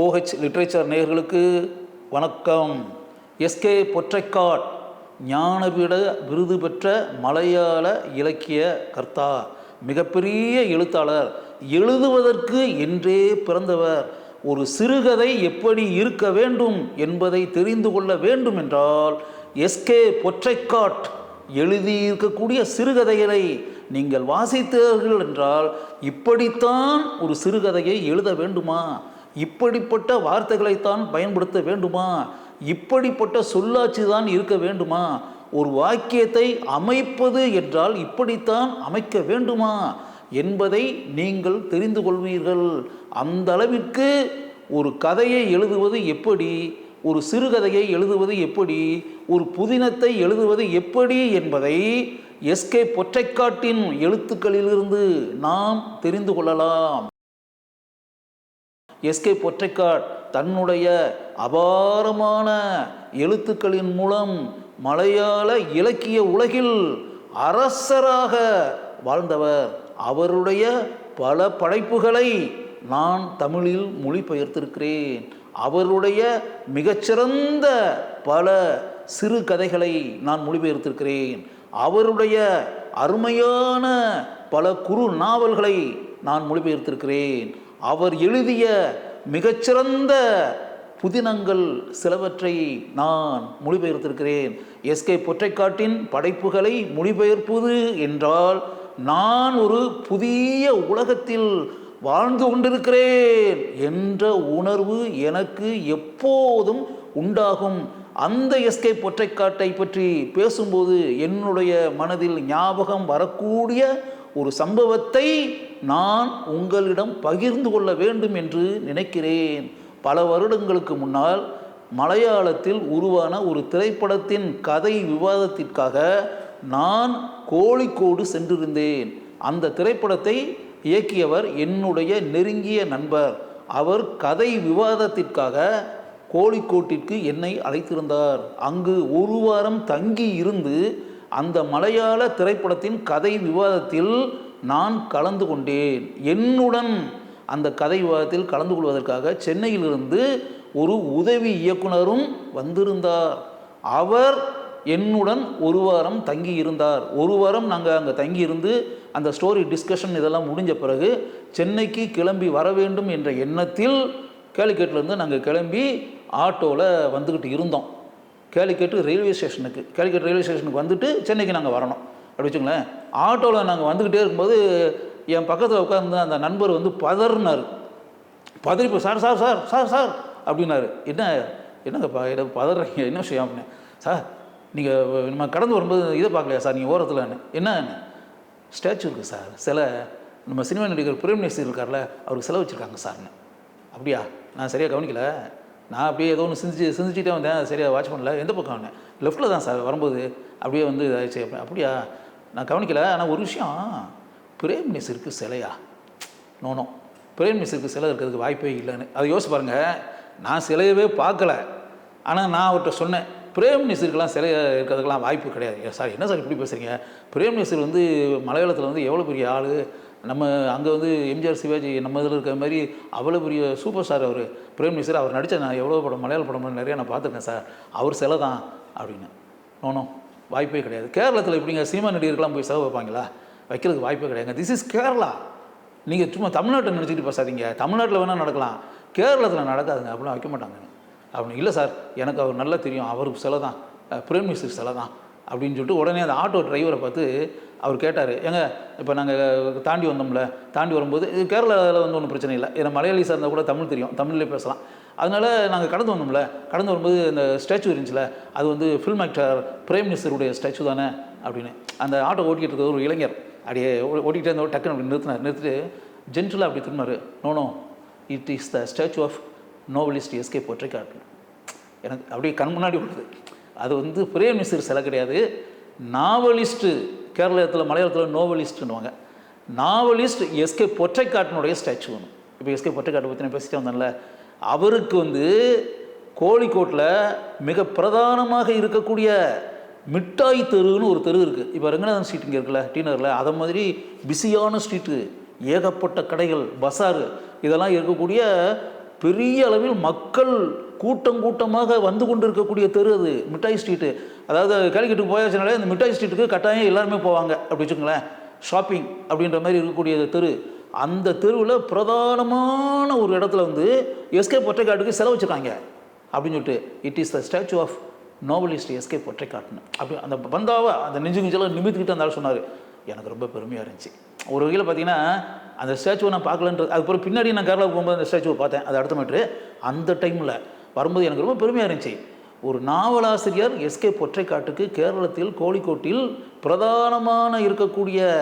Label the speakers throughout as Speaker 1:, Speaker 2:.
Speaker 1: OH literature நேயர்களுக்கு வணக்கம். SK பொற்றைக்காட் ஞானபீட விருது பெற்ற மலையாள இலக்கிய கர்த்தா மிகப்பெரிய எழுத்தாளர் எழுதுவதற்கு என்றே பிறந்தவர் ஒரு சிறுகதை எப்படி இருக்க வேண்டும் என்பதை தெரிந்து கொள்ள வேண்டும் என்றால் எஸ்கே பொற்றைக்காட் எழுதியிருக்கக்கூடிய சிறுகதைகளை நீங்கள் வாசித்தீர்கள் என்றால் இப்படித்தான் ஒரு சிறுகதையை எழுத வேண்டுமா? இப்படிப்பட்ட வார்த்தைகளைத்தான் பயன்படுத்த வேண்டுமா? இப்படிப்பட்ட சொல்லாட்சி தான் இருக்க வேண்டுமா? ஒரு வாக்கியத்தை அமைப்பது என்றால் இப்படித்தான் அமைக்க வேண்டுமா? என்பதை நீங்கள் தெரிந்து கொள்வீர்கள். அந்த அளவிற்கு ஒரு கதையை எழுதுவது எப்படி? ஒரு சிறுகதையை எழுதுவது எப்படி? ஒரு புதினத்தை எழுதுவது எப்படி என்பதை எஸ்கே பொற்றைக்காட்டின் எழுத்துக்களிலிருந்து நாம் தெரிந்து கொள்ளலாம். எஸ்கே பொற்றைக்காட் தன்னுடைய அபாரமான எழுத்துக்களின் மூலம் மலையாள இலக்கிய உலகில் அரசராக வாழ்ந்தவர். அவருடைய பல படைப்புகளை நான் தமிழில் மொழிபெயர்த்திருக்கிறேன். அவருடைய மிகச்சிறந்த பல சிறு கதைகளை நான் மொழிபெயர்த்திருக்கிறேன். அவருடைய அருமையான பல குறு நாவல்களை நான் மொழிபெயர்த்திருக்கிறேன். அவர் எழுதிய மிகச்சிறந்த புதினங்கள் சிலவற்றை நான் மொழிபெயர்த்திருக்கிறேன். எஸ்கே பொற்றைக்காட்டின் படைப்புகளை மொழிபெயர்ப்பது என்றால் நான் ஒரு புதிய உலகத்தில் வாழ்ந்து கொண்டிருக்கிறேன் என்ற உணர்வு எனக்கு எப்போதும் உண்டாகும். அந்த எஸ்கே பொற்றைக்காட்டை பற்றி பேசும்போது என்னுடைய மனதில் ஞாபகம் வரக்கூடிய ஒரு சம்பவத்தை நான் உங்களிடம் பகிர்ந்து கொள்ள வேண்டும் என்று நினைக்கிறேன். பல வருடங்களுக்கு முன்னால் மலையாளத்தில் உருவான ஒரு திரைப்படத்தின் கதை விவாதத்திற்காக நான் கோழிக்கோடு சென்றிருந்தேன். அந்த திரைப்படத்தை இயக்கியவர் என்னுடைய நெருங்கிய நண்பர். அவர் கதை விவாதத்திற்காக கோழிக்கோட்டிற்கு என்னை அழைத்திருந்தார். அங்கு ஒரு வாரம் தங்கி இருந்து அந்த மலையாள திரைப்படத்தின் கதை விவாதத்தில் நான் கலந்து கொண்டேன். என்னுடன் அந்த கதை விவாதத்தில் கலந்து கொள்வதற்காக சென்னையிலிருந்து ஒரு உதவி இயக்குனரும் வந்திருந்தார். அவர் என்னுடன் ஒரு வாரம் தங்கி இருந்தார் ஒரு வாரம் நாங்கள் அங்கே தங்கி இருந்து அந்த ஸ்டோரி டிஸ்கஷன் இதெல்லாம் முடிஞ்ச பிறகு சென்னைக்கு கிளம்பி வர வேண்டும் என்ற எண்ணத்தில் கேளிக்கேட்டிலேருந்து நாங்கள் கிளம்பி ஆட்டோவில் வந்துக்கிட்டு இருந்தோம். கேலிக்கேட்டு ரயில்வே ஸ்டேஷனுக்கு கேலிக்கேட் ரயில்வே ஸ்டேஷனுக்கு வந்துட்டு சென்னைக்கு நாங்கள் வரணும். அப்படி வச்சுங்களேன் ஆட்டோவில் நாங்கள் வந்துக்கிட்டே இருக்கும்போது என் பக்கத்தில் உட்காந்து அந்த நண்பர் வந்து பதறினார். பதறிப்பு sir sir sir sir sir அப்படின்னாரு. என்ன என்னங்கப்பா என்ன பதறீங்க? என்ன விஷயம்? அப்படின்னு. சார் நீங்கள் நம்ம கடந்து வரும்போது இதை பார்க்கலையா சார்? நீங்கள் ஓரத்தில் என்ன? ஸ்டாச்சு இருக்குது சார். சிலை நம்ம சினிமா நடிகர் பிரேம்நேசி இருக்கார்ல அவருக்கு செலவு வச்சுருக்காங்க சார்னு. அப்படியா? நான் சரியாக கவனிக்கல. நான் அப்படியே ஏதோ ஒன்று சிந்திச்சு சிந்திச்சுட்டே வந்தேன். சரியாக வாட்ச் பண்ணல. எந்த பக்கம் வந்தேன் லெஃப்ட்டில் தான் சார் வரும்போது அப்படியே வந்து இதாகிடுச்சு அப்படி அப்படியா? நான் கவனிக்கல. ஆனால் ஒரு விஷயம் பிரேம் நெசருக்கு சிலையா? நோனோ பிரேம் நெசருக்கு சிலை இருக்கிறதுக்கு வாய்ப்பே இல்லைன்னு. அதை யோசிச்சு பாருங்கள் நான் சிலையவே பார்க்கல. ஆனால் நான் அவர்கிட்ட சொன்னேன். பிரேம் நெசருக்கெல்லாம் சிலை இருக்கிறதுக்கெல்லாம் வாய்ப்பு கிடையாது. சார் என்ன சார் இப்படி பேசுகிறீங்க பிரேம் நெசர் வந்து மலையாளத்தில் வந்து எவ்வளோ பெரிய ஆள்? நம்ம அங்கே வந்து எம்ஜிஆர் சிவாஜி நம்ம இதில் இருக்கிற மாதிரி அவ்வளோ பெரிய சூப்பர் ஸ்டார் அவர் பிரேம் நெசர் அவர் நடித்த நான் எவ்வளோ படம் மலையாள படம் நிறையா நான் பார்த்துருக்கேன் சார் அவர் சிலை தான் அப்படின்னு. நோனோ வாய்ப்பே கிடையாது. கேரளத்தில் எப்படிங்க சினிமா நடிகர்கள்லாம் போய் செலவு வைப்பாங்களா? வைக்கிறதுக்கு வாய்ப்பே கிடையாதுங்க. This is Kerala. நீங்கள் சும்மா தமிழ்நாட்டை நினச்சிட்டு பேசாதீங்க. தமிழ்நாட்டில் வேணால் நடக்கலாம். கேரளத்தில் நடக்காதுங்க. அப்படிலாம் வைக்க மாட்டாங்க. அப்படின்னு இல்லை சார் எனக்கு அவர் நல்லா தெரியும். அவருக்கு சிலை தான். பிரேம் மினிஸ்டர் சிலை தான். அப்படின்னு சொல்லிட்டு உடனே அந்த ஆட்டோ டிரைவரை பார்த்து அவர் கேட்டார் ஏங்க இப்போ நாங்கள் தாண்டி வந்தோம்ல தாண்டி வரும்போது இது கேரளாவில் வந்து ஒன்றும் பிரச்சனை இல்லை. ஏன்னா மலையாளிஸாக இருந்தால் கூட தமிழ் தெரியும் தமிழ்லேயே பேசலாம். அதனால் நாங்கள் கடந்து வந்தோம்ல கடந்து வரும்போது இந்த ஸ்டாச்சு இருந்துச்சுல அது வந்து ஃபில்ம் ஆக்டர் பிரைம் மினிஸ்டருடைய ஸ்டாச்சு தானே அப்படின்னு. அந்த ஆட்டோ ஓட்டிகிட்டு இருக்கிற ஒரு இளைஞர். அப்படியே ஓ- ஓட்டிக்கிட்டே இருந்தவர் டக்குன்னு அப்படி நிறுத்தினார். நிறுத்திட்டு ஜென்டலாக அப்படி திரும்பினார். No no it is the statue of novelist SK Pottekkatt எனக்கு அப்படியே கண் முன்னாடி உள்ளது. அது வந்து பிரேம் மிஸ்டர் சிலை கிடையாது. நாவலிஸ்ட்டு கேரளத்தில் மலையாளத்தில் நோவலிஸ்ட்டுன்னுவாங்க நாவலிஸ்ட் எஸ்கே பொற்றைக்காட்டினுடைய ஸ்டாச்சு ஒன்று இப்போ எஸ்கே பொற்றைக்காட்டை பற்றி நான் பேசிட்டு வந்தேன்ல. அவருக்கு வந்து கோழிக்கோட்டில் மிக பிரதானமாக இருக்கக்கூடிய மிட்டாய் தெருன்னு ஒரு தெரு இருக்குது இப்போ ரங்கநாதன் ஸ்ட்ரீட் இங்கே இருக்குல்ல டீனரில் அதை மாதிரி பிஸியான ஸ்ட்ரீட்டு ஏகப்பட்ட கடைகள் பஸாரு இதெல்லாம் இருக்கக்கூடிய பெரிய அளவில் மக்கள் கூட்டம் கூட்டமாக வந்து கொண்டிருக்கக்கூடிய தெரு அது மிட்டாய் ஸ்ட்ரீட்டு அதாவது கேலிக்கட்டுக்கு போயாச்சுனாலே அந்த மிட்டாய் ஸ்ட்ரீட்டுக்கு கட்டாயம் எல்லாருமே போவாங்க. அப்படி வச்சுக்கோங்களேன். ஷாப்பிங் அப்படின்ற மாதிரி இருக்கக்கூடிய தெரு. அந்த தெருவில் பிரதானமான ஒரு இடத்துல வந்து எஸ்கே பொற்றைக்காட்டுக்கு செலவு வச்சுருக்காங்க. அப்படின்னு சொல்லிட்டு it is the statue of novelist SK பொற்றைக்காட்டுன்னு. அப்படி அந்த பந்தாவை அந்த நெஞ்சு நெஞ்செல்லாம் நிமித்துக்கிட்டு அந்த ஆள் சொன்னார். எனக்கு ரொம்ப பெருமையாக இருந்துச்சு. ஒரு வகையில் பார்த்தீங்கன்னா அந்த ஸ்டாச்சுவை நான் பார்க்கலன்றது அதுக்கப்புறம் பின்னாடி நான் கேரளாவுக்கு போகும்போது அந்த ஸ்டாச்சுவை பார்த்தேன். அது அடுத்த மீட்ரு அந்த டைமில் வரும்போது எனக்கு ரொம்ப பெருமையாக இருந்துச்சு. ஒரு நாவலாசிரியர் எஸ்கே பொற்றைக்காட்டுக்கு கேரளத்தில் கோழிக்கோட்டில் பிரதானமான இருக்கக்கூடிய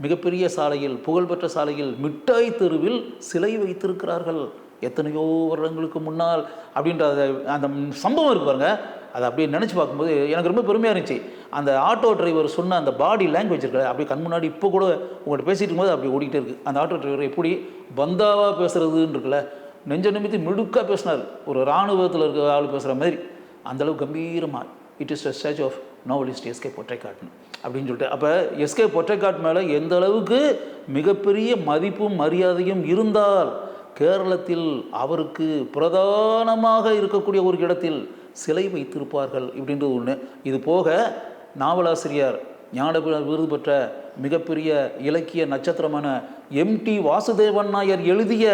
Speaker 1: மிகப்பெரிய சாலையில் புகழ்பெற்ற சாலையில் மிட்டாய் தெருவில் சிலை வைத்திருக்கிறார்கள். எத்தனையோ வருடங்களுக்கு முன்னால் அப்படின்ற அந்த- அந்த சம்பவம் இருக்கு பாருங்க. அதை அப்படியே நினச்சி பார்க்கும்போது எனக்கு ரொம்ப பெருமையாக இருந்துச்சு. அந்த ஆட்டோ டிரைவர் சொன்ன அந்த பாடி லாங்குவேஜ் இருக்கிற அப்படியே கண் முன்னாடி இப்போ கூட உங்கள்கிட்ட பேசிட்டு இருக்கும்போது அப்படி ஓடிக்கிட்டே இருக்குது அந்த ஆட்டோ டிரைவர் எப்படி பந்தாவாக பேசுகிறதுன்னு இருக்குல்ல நெஞ்ச நிமித்தி மிடுக்காக பேசினார். ஒரு இராணுவத்தில் இருக்கிற ஆள் பேசுகிற மாதிரி. அந்த அளவுக்கு கம்பீரமாக it is a stage of novelist SK பொற்றைக்காட்னு அப்படின்னு சொல்லிட்டு. அப்போ எஸ்கே பொற்றைக்காட் மேலே எந்த அளவுக்கு மிகப்பெரிய மதிப்பும் மரியாதையும் இருந்தால் கேரளத்தில் அவருக்கு பிரதானமாக இருக்கக்கூடிய ஒரு இடத்தில் சிலை வைத்திருப்பார்கள் இப்படின்றது ஒன்று இது போக நாவலாசிரியர் ஞானபீட விருது பெற்ற மிகப்பெரிய இலக்கிய நட்சத்திரமான எம்டி வாசுதேவன் நாயர் எழுதிய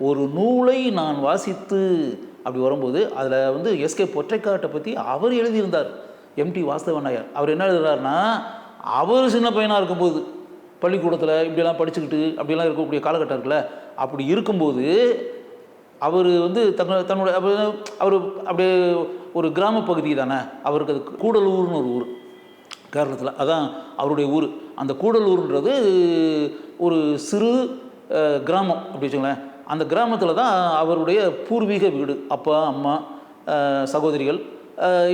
Speaker 1: ஒரு நூலை நான் வாசித்து அப்படி வரும்போது அதில் வந்து எஸ்கே பொற்றைக்காட்டை பற்றி அவர் எழுதியிருந்தார். எம்டி வாசுதேவன் நாயர். அவர் என்ன எழுதுறாருன்னா அவர் சின்ன பையனாக இருக்கும்போது பள்ளிக்கூடத்தில் இப்படியெல்லாம் படிச்சுக்கிட்டு அப்படியெல்லாம் இருக்கக்கூடிய காலகட்டம் இருக்குல்ல அப்படி இருக்கும்போது அவர் வந்து தன்னுடைய தன்னுடைய அவர் அப்படியே ஒரு கிராம பகுதி தானே அவருக்கு அது கூடலூர்னு ஒரு ஊர் கேரளத்தில். அதான் அவருடைய ஊர். அந்த கூடலூர்ன்றது ஒரு சிறு கிராமம் அப்படி வச்சுங்களேன் அந்த கிராமத்தில் தான் அவருடைய பூர்வீக வீடு அப்பா அம்மா சகோதரிகள்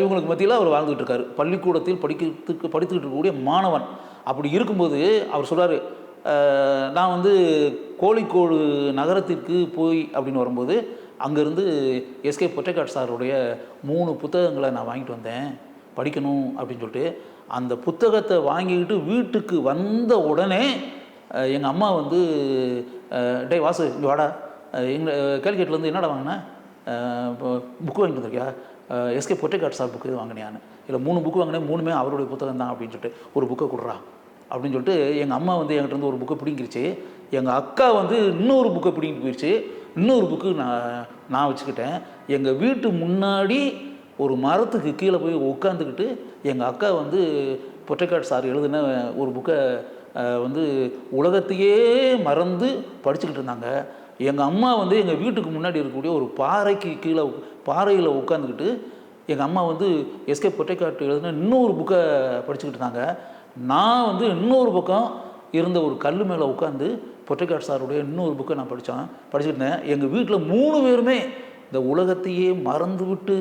Speaker 1: இவங்களுக்கு மத்தியில் அவர் வாழ்ந்துகிட்டு இருக்காரு. பள்ளிக்கூடத்தில் படிக்கிறதுக்கு படித்துக்கிட்டு இருக்கக்கூடிய மாணவன். அப்படி இருக்கும்போது அவர் சொல்கிறார் நான் வந்து கோழிக்கோடு நகரத்திற்கு போய் அப்படின்னு வரும்போது அங்கேருந்து எஸ்கே பொட்டைக்காட் சாருடைய மூணு புத்தகங்களை நான் வாங்கிட்டு வந்தேன் படிக்கணும் அப்படின்னு சொல்லிட்டு. அந்த புத்தகத்தை வாங்கிக்கிட்டு வீட்டுக்கு வந்த உடனே எங்கள் அம்மா வந்து டே டேய் வாசு இங்கே வாடா. எங்களை கேள்விக்கேட்டிலேருந்து என்னடா வாங்கினேன் புக்கு வாங்கிட்டு வந்திருக்கியா? எஸ்கே பொட்டைக்காட் சார் புக்கு வாங்கினியான்னு. இல்லை மூணு புக்கு வாங்கினேன் மூணுமே அவருடைய புத்தகம் தான் அப்படின்னு சொல்லிட்டு ஒரு புக்கை கொடுறா. அப்படின்னு சொல்லிட்டு எங்கள் அம்மா வந்து என்கிட்ட இருந்து ஒரு புக்கை பிடிங்கிருச்சு. எங்கள் அக்கா வந்து இன்னொரு புக்கை பிடிங்கிட்டு போயிடுச்சு இன்னொரு புக்கு நான் நான் வச்சுக்கிட்டேன். எங்கள் வீட்டு முன்னாடி ஒரு மரத்துக்கு கீழே போய் உட்காந்துக்கிட்டு எங்கள் அக்கா வந்து பொட்டைக்காட் சார் எழுதின ஒரு புக்கை வந்து உலகத்தையே மறந்து படிச்சுக்கிட்டு இருந்தாங்க. எங்கள் அம்மா வந்து எங்கள் வீட்டுக்கு முன்னாடி இருக்கக்கூடிய ஒரு பாறைக்கு கீழே பாறையில் உட்காந்துக்கிட்டு எங்கள் அம்மா வந்து எஸ்கே பொட்டைக்காட்டு எழுதின இன்னொரு புக்கை படிச்சுக்கிட்டு இருந்தாங்க. நான் வந்து இன்னொரு பக்கம் இருந்த ஒரு கல் மேலே உட்காந்து பொட்டைக்காட் சாருடைய இன்னொரு புக்கை நான் படித்தேன் படிச்சுட்டு இருந்தேன். எங்கள் வீட்டில் மூணு பேருமே இந்த உலகத்தையே மறந்துவிட்டு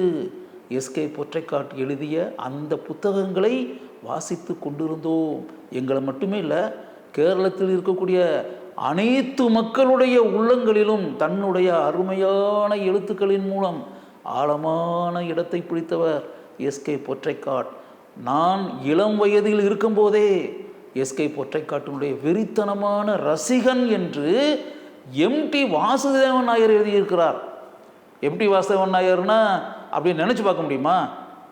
Speaker 1: எஸ்கே பொற்றைக்காட் எழுதிய அந்த புத்தகங்களை வாசித்து கொண்டிருந்தோம். எங்களை மட்டுமே இல்லை கேரளத்தில் இருக்கக்கூடிய அனைத்து மக்களுடைய உள்ளங்களிலும் தன்னுடைய அருமையான எழுத்துக்களின் மூலம் ஆழமான இடத்தை பிடித்தவர் எஸ்கே பொற்றைக்காட். நான் இளம் வயதில் இருக்கும்போதே எஸ்கே பொற்றைக்காட்டினுடைய வெறித்தனமான ரசிகன் என்று எம்டி வாசுதேவன் நாயர் எழுதியிருக்கிறார். எம்டி வாசுதேவன் நாயர்னா அப்படின்னு நினச்சி பார்க்க முடியுமா?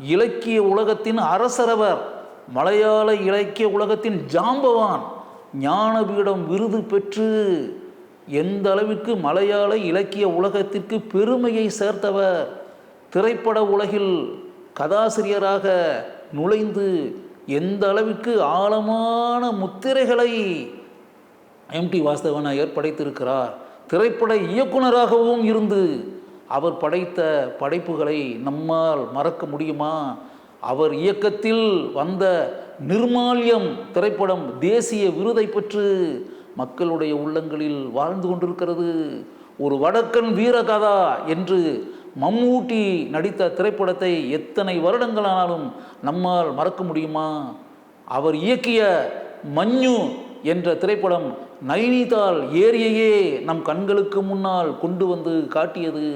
Speaker 1: இலக்கிய உலகத்தின் அரசரவர் மலையாள இலக்கிய உலகத்தின் ஜாம்பவான் ஞானபீடம் விருது பெற்று எந்த அளவிற்கு மலையாள இலக்கிய உலகத்திற்கு பெருமையை சேர்த்தவர் திரைப்பட உலகில் கதாசிரியராக நுழைந்து எந்த அளவிற்கு ஆழமான முத்திரைகளை எம்டி வாஸ்தவன் நாயர் படைத்திருக்கிறார் திரைப்பட இயக்குனராகவும் இருந்து அவர் படைத்த படைப்புகளை நம்மால் மறக்க முடியுமா? அவர் இயக்கத்தில் வந்த நிர்மால்யம் திரைப்படம் தேசிய விருதை பெற்று மக்களுடைய உள்ளங்களில் வாழ்ந்து கொண்டிருக்கிறது. ஒரு வடக்கன் வீரகதா என்று மம்மூட்டி நடித்த திரைப்படத்தை எத்தனை வருடங்களானாலும் நம்மால் மறக்க முடியுமா? அவர் இயக்கிய மஞ்சு என்ற திரைப்படம் நைனிதால் ஏரியையே நம் கண்களுக்கு முன்னால் கொண்டு வந்து காட்டியது.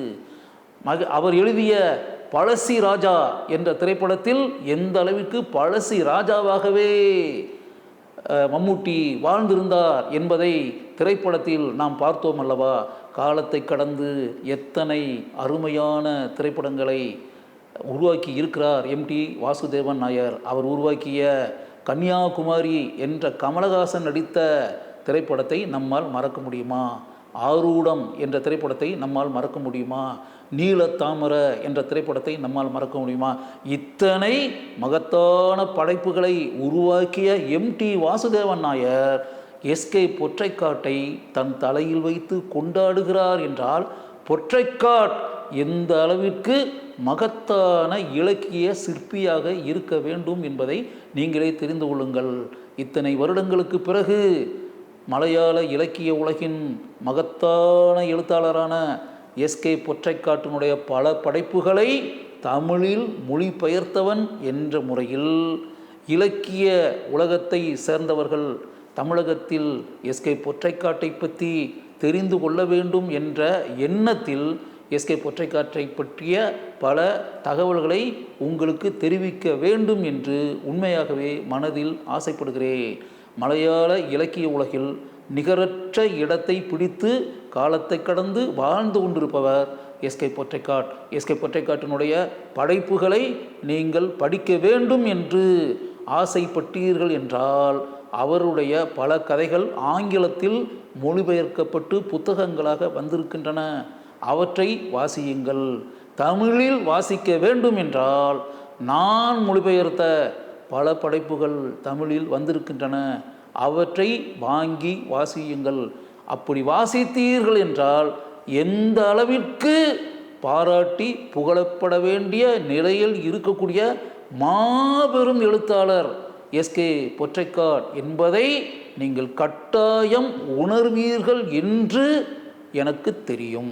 Speaker 1: மக அவர் எழுதிய பழசி ராஜா என்ற திரைப்படத்தில் எந்த அளவிற்கு பழசி ராஜாவாகவே மம்மூட்டி வாழ்ந்திருந்தார் என்பதை திரைப்படத்தில் நாம் பார்த்தோம் அல்லவா? காலத்தை கடந்து எத்தனை அருமையான திரைப்படங்களை உருவாக்கி இருக்கிறார் எம்டி வாசுதேவன் நாயர். அவர் உருவாக்கிய கன்னியாகுமரி என்ற கமலஹாசன் நடித்த திரைப்படத்தை நம்மால் மறக்க முடியுமா? ஆரூடம் என்ற திரைப்படத்தை நம்மால் மறக்க முடியுமா? நீலத்தாமர என்ற திரைப்படத்தை நம்மால் மறக்க முடியுமா? இத்தனை மகத்தான படைப்புகளை உருவாக்கிய M T Vasudevan Nair S K பொற்றைக்காட்டை தன் தலையில் வைத்து கொண்டாடுகிறார் என்றால் பொற்றைக்காட் எந்த அளவிற்கு மகத்தான இலக்கிய சிற்பியாக இருக்க வேண்டும் என்பதை நீங்களே தெரிந்து கொள்ளுங்கள். இத்தனை வருடங்களுக்கு பிறகு மலையாள இலக்கிய உலகின் மகத்தான எழுத்தாளரான எஸ்கே பொற்றைக்காட்டினுடைய பல படைப்புகளை தமிழில் மொழிபெயர்த்தவன் என்ற முறையில் இலக்கிய உலகத்தை சேர்ந்தவர்கள் தமிழகத்தில் எஸ்கே பொற்றைக்காட்டை பற்றி தெரிந்து கொள்ள வேண்டும் என்ற எண்ணத்தில் எஸ்கே பொற்றைக்காற்றை பற்றிய பல தகவல்களை உங்களுக்கு தெரிவிக்க வேண்டும் என்று உண்மையாகவே மனதில் ஆசைப்படுகிறேன். மலையாள இலக்கிய உலகில் நிகரற்ற இடத்தை பிடித்து காலத்தை கடந்து வாழ்ந்து கொண்டிருப்பவர் எஸ்கே பொற்றைக்காட். எஸ்கே பொற்றைக்காட்டினுடைய படைப்புகளை நீங்கள் படிக்க வேண்டும் என்று ஆசைப்பட்டீர்கள் என்றால் அவருடைய பல கதைகள் ஆங்கிலத்தில் மொழிபெயர்க்கப்பட்டு புத்தகங்களாக வந்திருக்கின்றன. அவற்றை வாசியுங்கள். தமிழில் வாசிக்க வேண்டும் என்றால் நான் மொழிபெயர்த்த பல படைப்புகள் தமிழில் வந்திருக்கின்றன. அவற்றை வாங்கி வாசியுங்கள். அப்படி வாசித்தீர்கள் என்றால் எந்த அளவிற்கு பாராட்டி புகழப்பட வேண்டிய நிலையில் இருக்கக்கூடிய மாபெரும் எழுத்தாளர் எஸ்கே பொற்றைக்காட் என்பதை நீங்கள் கட்டாயம் உணர்வீர்கள் என்று எனக்கு தெரியும்.